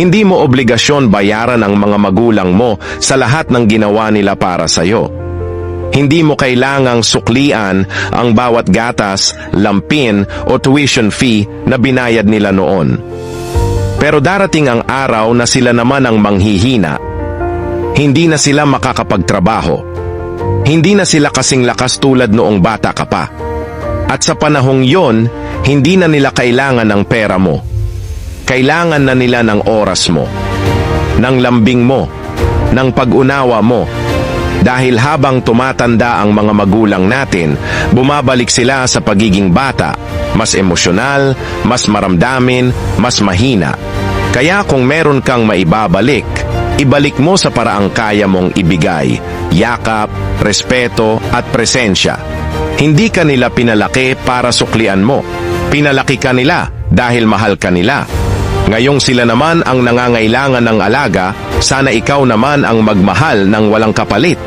Hindi mo obligasyon bayaran ang mga magulang mo sa lahat ng ginawa nila para sa'yo. Hindi mo kailangang suklian ang bawat gatas, lampin o tuition fee na binayad nila noon. Pero darating ang araw na sila naman ang manghihina. Hindi na sila makakapagtrabaho. Hindi na sila kasing lakas tulad noong bata ka pa. At sa panahong yon, hindi na nila kailangan ng pera mo. Kailangan na nila ng oras mo, ng lambing mo, ng pag-unawa mo. Dahil habang tumatanda ang mga magulang natin, bumabalik sila sa pagiging bata, mas emosyonal, mas maramdamin, mas mahina. Kaya kung meron kang maibabalik, ibalik mo sa paraang kaya mong ibigay, yakap, respeto at presensya. Hindi ka nila pinalaki para suklian mo. Pinalaki ka nila dahil mahal ka nila. Ngayong sila naman ang nangangailangan ng alaga, sana ikaw naman ang magmahal ng walang kapalit.